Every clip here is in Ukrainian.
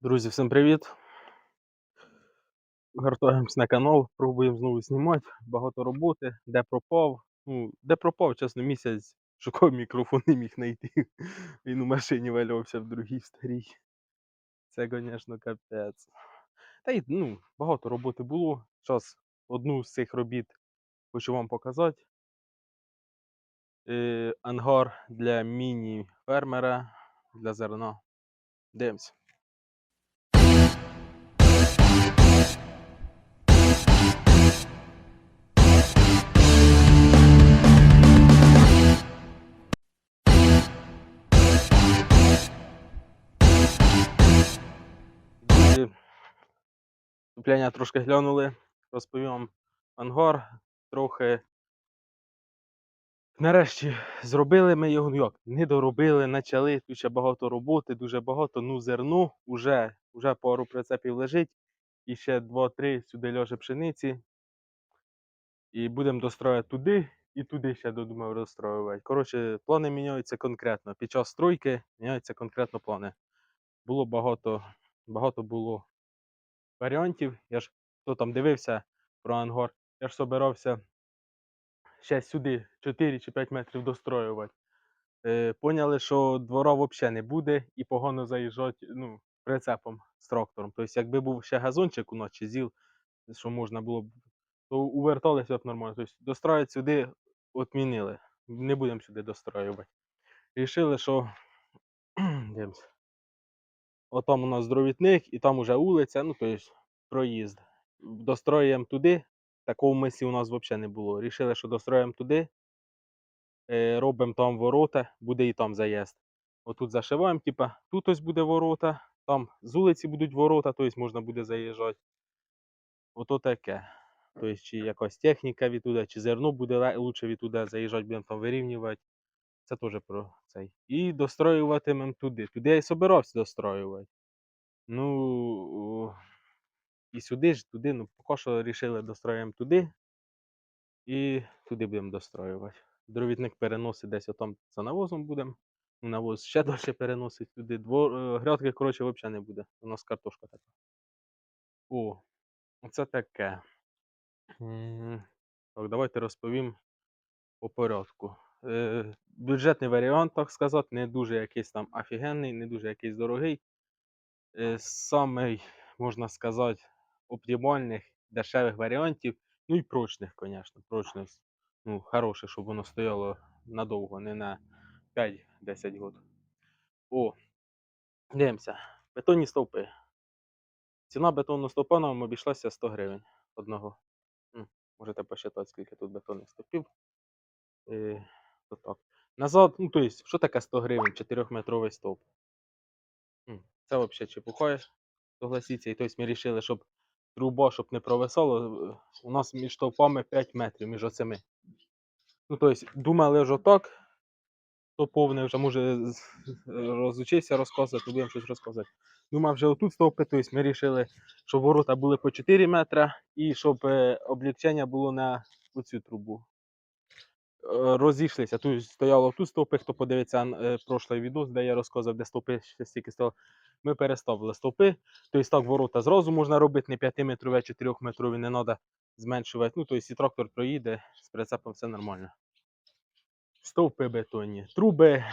Друзі, всім привіт! Гартуємось на канал, пробуємо знову знімати. Багато роботи, де пропав. Ну, де пропав, чесно, місяць шукав мікрофон, не міг знайти. Він у машині валявся в другій старій. Це, звісно, капець. Та й ну, багато роботи було. Зараз одну з цих робіт хочу вам показати. Е, ангар для міні-фермера для зерна. Дивимось. Вступлення трошки глянули, розповім вам ангар трохи. Нарешті зробили ми його, ну як, не доробили, почали, тут ще багато роботи, дуже багато, ну зерно, уже, уже пару прицепів лежить, і ще 2-3 сюди ляже пшениці. І будемо достроювати туди і туди ще додумав розстроювати. Коротше, плани міняються конкретно. Під час стройки міняються конкретно плани. Було багато, багато було варіантів. Я ж хто там дивився про ангар, я ж собирався ще сюди 4 чи 5 метрів достроювати. Е, поняли, що двора взагалі не буде і погано заїжджати ну, прицепом з трактором. Тобто, якби був ще газончик у нас зіл, що можна було б, то уверталися б нормально. Тобто, достроїти сюди відмінили. Не будемо сюди достроювати. Рішили, що дивимось. Отам у нас дровітник, і там уже вулиця, ну тобто проїзд. Достроюємо туди. Такого мислі у нас взагалі не було. Рішили, що достроїмо туди, е, робимо там ворота, буде і там заїзд. Отут зашиваємо, типа, тут ось буде ворота, там з вулиці будуть ворота, тобто можна буде заїжджати. Ото таке. Тобто, чи якась техніка відтуди, чи зерно буде лучше відтуди заїжджати, будемо там вирівнювати. Це теж про цей. І достроюватимемо туди. Туди я і собирався достроювати. Ну і сюди ж, туди, ну, поки що вирішили достроїмо туди. І туди будемо достроювати. Дровітник переносить десь отам за навозом будемо. Навоз ще далі переносить туди. Двор... е, Грядки, коротше, взагалі не буде. У нас картошка така. О, оце таке. Так, давайте розповім по порядку. Е, бюджетний варіант, так сказати, не дуже якийсь там офігенний, не дуже якийсь дорогий. Е, самий, можна сказати, оптимальних дешевих варіантів. Ну і прочних, звісно. Прочність. Ну, хороше, щоб воно стояло надовго, не на 5-10 років. О, дивимося. Бетонні стовпи. Ціна бетонного стовпа нам обійшлася 100 гривень одного. Можете посчитати, скільки тут бетонних стовпів. То так. Назад, ну тобто, що таке 100 гривень, 4-метровий стовп? Це взагалі чепуха, согласіться. І тобто ми вирішили, щоб труба, щоб не провисало, е, у нас між стовпами 5 метрів, між оцими. Ну, тобто, думали ж отак, то повне вже може розучився розказувати, будемо щось розказувати. Думав, вже отут стовпи, тобто ми вирішили, щоб ворота були по 4 метри і щоб е, облегчення було на оцю трубу. Е, Розійшлися. Тут стояло тут стовпи, хто подивиться е, прошлий відос, де я розказав, де стовпи ще стільки стояло. Ми переставили стовпи. Тобто так ворота зразу можна робити, не 5-метрові, а 4-метрові, не треба зменшувати. Ну, тобто і трактор проїде, з прицепом все нормально. Стовпи бетонні. Труби.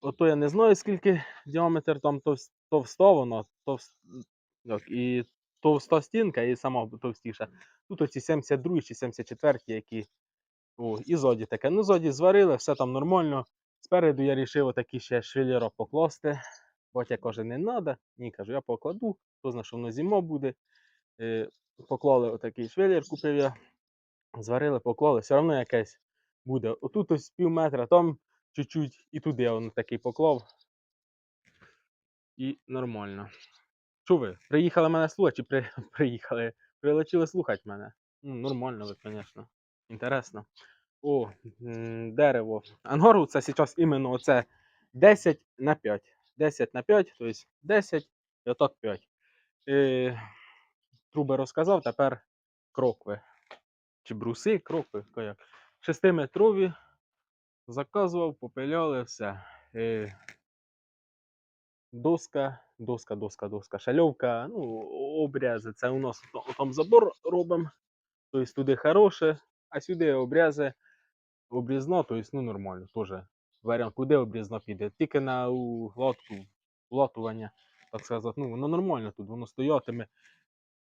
Ото я не знаю, скільки діаметр там товс- товста вона, товс... як, і товста стінка, і сама товстіша. Тут оці 72 чи 74, які. О, і зоді таке. Ну, зоді зварили, все там нормально. Спереду я вирішив отакі ще швеллера покласти. Батя каже, не треба. Ні, кажу, я покладу, хто знає, що воно зима буде. Е, поклали отакий швеллер, купив я. Зварили, поклали, все одно якесь буде. Отут ось пів метра, там чуть-чуть, і туди я воно такий поклав. І нормально. Що ви? Приїхали мене слухати чи при... приїхали? Прилетіли слухати мене. Ну, нормально ви, звісно. Інтересно. О, дерево. Ангору це зараз іменно оце 10 на 5. 10 на 5, тобто 10 і отак 5. Е, труби розказав, тепер крокви. Чи бруси, крокви, як. 6-метрові. Заказував, попиляли, все. Е, доска, доска, доска, доска, шальовка, ну, обрязи. Це у нас там забор робимо. Тобто туди хороше, а сюди обрязи, обрізно, тобто ну нормально, теж варіант, куди обрізно піде. Тільки на у латку, латування, так сказати, ну воно нормально тут, воно стоятиме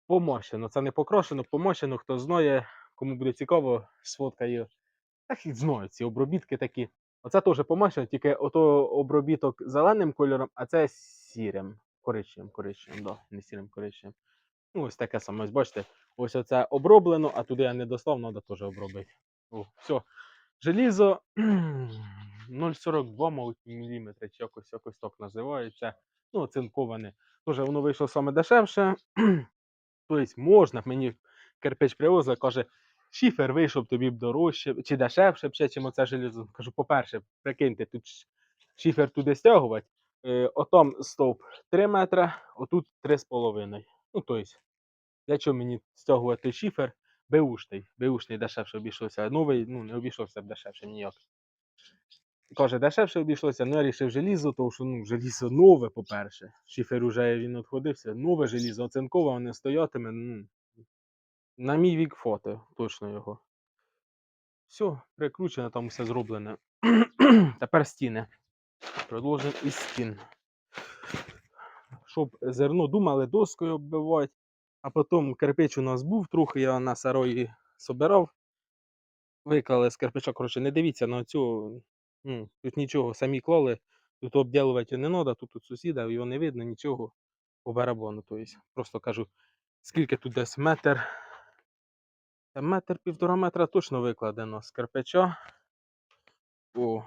помощено. Це не покрошено, помощено, хто знає, кому буде цікаво, сфоткаю. Так і знаю, ці обробітки такі. Оце теж помощено, тільки ото обробіток зеленим кольором, а це сірим, коричневим, коричневим, да, не сірим, коричневим. Ну, ось таке саме, ось бачите, ось оце оброблено, а туди я не достав, треба теж обробити. О, все. Желізо 0,42 мм, якось, якось так називається. Ну, оцинковане. Тоже воно вийшло саме дешевше. Тобто можна, мені кирпич привозили, каже, шифер вийшов тобі б дорожче, чи дешевше б ще, чим оце желізо. Кажу, по-перше, прикиньте, тут шифер туди стягувати. Е, отам стовп 3 метри, отут 3,5. Ну, тобто, для чого мені стягувати шифер? Беушний. Беушний дешевше обійшовся. Новий ну, не обійшовся б дешевше ніяк. Каже, дешевше обійшлося, ну я рішив желізо, тому що ну, желізо нове, по-перше. Шифер уже він відходився. Нове желізо, оцинковане стоятиме. Ну, на мій вік фото, точно його. Все, прикручено, там все зроблене. Тепер стіни. Продовжимо із стін. Щоб зерно думали доскою оббивати, а потім кирпич у нас був трохи, я на сарої собирав. Виклали з кирпича, коротше, не дивіться на цю. Ну, тут нічого, самі клали, тут обділувати не треба, тут, тут сусіда, його не видно, нічого по барабану. Тобто, просто кажу, скільки тут десь метр. Та метр півтора метра точно викладено з кирпича. О,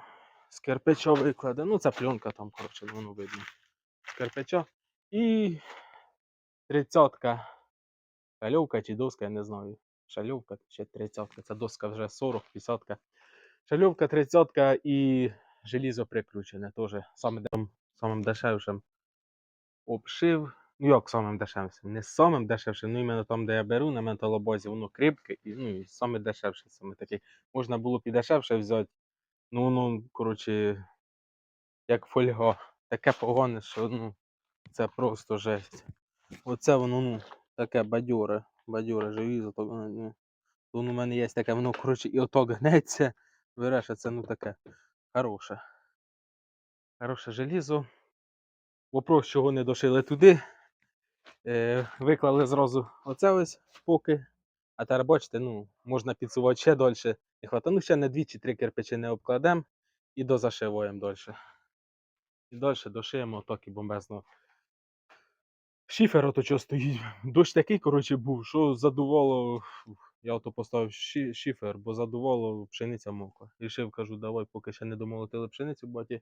з кирпича викладено. Ну, це пленка там, коротше, воно видно. З кирпича. І тридцятка. Шальовка чи доска, я не знаю. Шальовка чи тридцятка. Це доска вже 40, 50. Шальовка, тридцятка і желізо прикручене. Теж саме, дем- самим дешевшим обшив. Ну, як самим дешевшим? Не самим дешевшим, ну іменно там, де я беру на металобозі, воно кріпке, і, ну, і саме дешевше, саме такий. Можна було б і дешевше взяти. Ну, воно, коротше, як фольга. Таке погоне, що ну, це просто жесть. Оце воно, ну, таке бадьоре, бадьоре желізо, то воно, ну, у мене є таке, воно, коротше, і ото гнеться. Береш, а це ну таке хороше. Хороше желізо. Вопрос, чого не дошили туди. Е, виклали зразу оце ось поки. А тепер бачите, ну, можна підсувати ще далі. Не хватає. Ну, ще на дві чи три кирпичі не обкладемо і дозашиваємо далі. І далі дошиємо і бомбезно. Шифер ото стоїть. Дощ такий, коротше, був, що задувало. Я ото поставив ші- шифер, бо задувало пшениця мокла. Рішив, кажу, давай, поки ще не домолотили пшеницю, баті.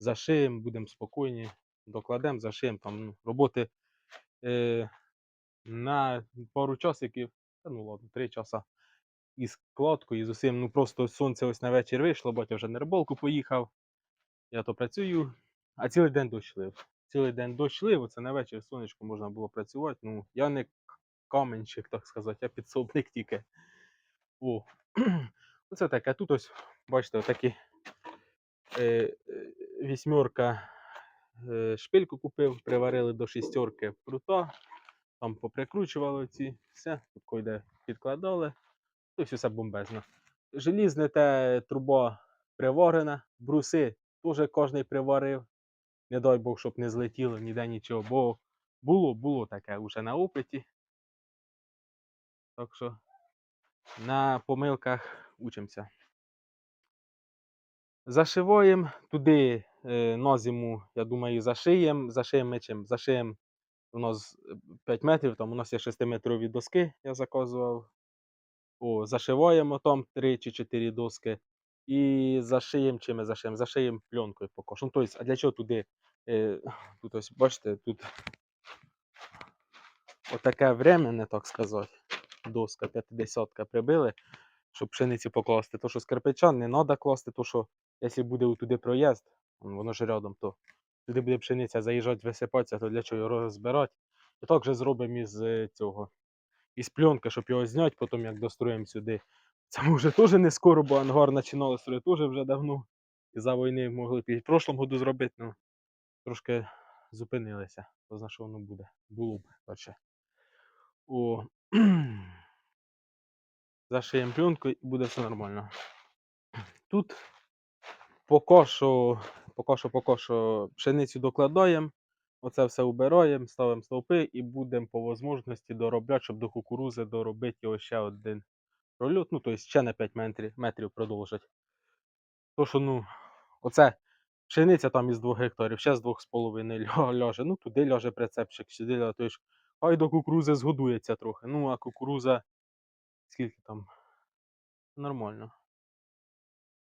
Зашиємо, будемо спокійні, докладемо, зашиємо там ну, роботи е, на пару часиків, та ну ладно, три часа. Із кладкою, і з усім, ну просто сонце ось на вечір вийшло, батя вже на рибалку поїхав. Я то працюю, а цілий день дощ лив. Цілий день дощ лив, оце на вечір сонечко можна було працювати. Ну, я не к- каменщик, так сказати, я підсобник тільки. О, оце таке. Тут ось, бачите, отакі е, е, вісьмерка е, шпильку купив, приварили до шістерки прута, там поприкручували ці, все, тут йде підкладали, тобто все бомбезно. Желізне те труба приварена, бруси теж кожний приварив. Не дай Бог, щоб не злетіло ніде нічого, бо було, було таке вже на опиті. Так що на помилках учимося. Зашиваємо туди е, на я думаю, зашиємо. Зашиємо ми чим? Зашиємо у нас е, 5 метрів, там у нас є 6-метрові доски, я заказував. О, зашиваємо там 3 чи 4 доски. І зашиємо чим ми зашиємо? Зашиємо пленкою покошем. Тобто, а для чого туди? Тут ось, бачите, тут отаке временне, так сказати. Доска 50 прибили, щоб пшениці покласти. То, що з кирпича не треба класти, то що якщо буде туди проїзд, воно ж рядом, то туди буде пшениця заїжджати, висипатися, то для чого його розбирати. І так же зробимо із е, цього, із пленки, щоб його зняти, потім як достроїмо сюди. Це може теж не скоро, бо ангар починали строїти теж вже давно. І за війни могли в прошлому году зробити, ну трошки зупинилися. То за що воно буде? Було б коротше. О. Зашиємо пленку і буде все нормально. Тут поки що, поки що, поки що пшеницю докладаємо, оце все убираємо, ставимо стовпи і будемо по можливості доробляти, щоб до кукурузи доробити його ще один прольот, ну, тобто ще на 5 метрів, метрів продовжити. То, що, ну, оце пшениця там із 2 гектарів, ще з 2,5 ляже. Ну, туди ляже прицепчик, сюди ляже, то ж, хай до кукурузи згодується трохи. Ну, а кукуруза, скільки там? Нормально.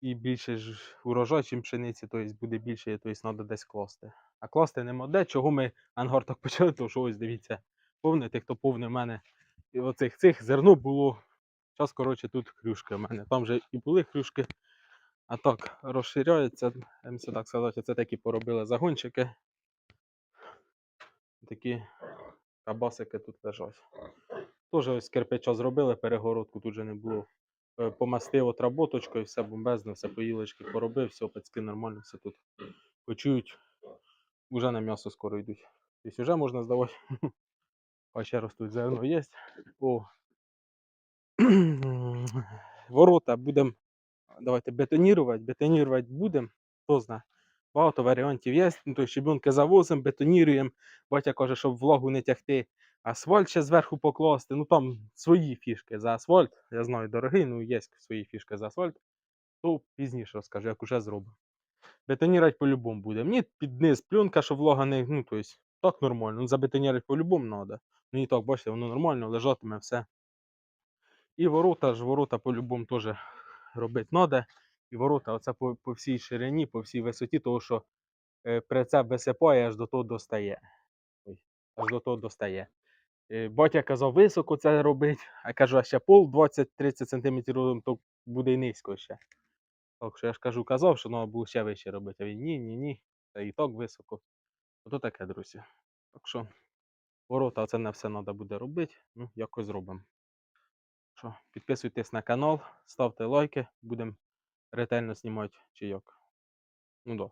І більше ж урожай, чим пшениці, тобто буде більше, тобто треба десь класти. А класти нема де. Чого ми ангар так почали, то що ось дивіться, повне, тих, хто повне в мене. І оцих цих зерно було. Зараз, коротше, тут хрюшки в мене. Там вже і були хрюшки. А так, розширяється, я так сказати, це такі поробили загончики. Такі кабасики тут лежать. Теж ось кирпича зробили, перегородку тут же не було. Е, Помастив отработочкою, все бомбезно, все поїлочки поробив, все, пацьки нормально, все тут почують. Уже на м'ясо скоро йдуть. Тобто вже можна здавати. А ще раз тут зерно є. О. Ворота будемо. Давайте бетонірувати. Бетонірувати будемо. Хто знає. Багато варіантів є. Ну, то щебенки завозимо, бетоніруємо. Батя каже, щоб влагу не тягти. Асфальт ще зверху покласти. Ну там свої фішки за асфальт. Я знаю, дорогий, ну є свої фішки за асфальт. То пізніше розкажу, як уже зробимо. Бетонірувати по-любому буде. Мені під низ пленка, щоб влага не. Ну, тобто, так нормально. Ну, забетонірувати по-любому треба. Ну і так, бачите, воно нормально, лежатиме все. І ворота ж, ворота по-любому теж робити треба. І ворота оце по, по всій ширині, по всій висоті, тому що е, прицеп висипає, аж до того достає. Ой, аж до того достає. Е, батя казав високо це робити, а кажу, а ще пол 20-30 см, то буде й низько ще. Так що я ж кажу, казав, що треба було ще вище робити. А він ні, ні, ні. Це і так високо. Ото таке, друзі. Так що ворота це не все треба буде робити. Ну, якось зробимо. Що, підписуйтесь на канал, ставте лайки, будемо ретельно знімати чайок. Ну да.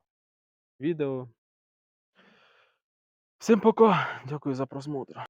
Відео. Всім пока. Дякую за просмотр.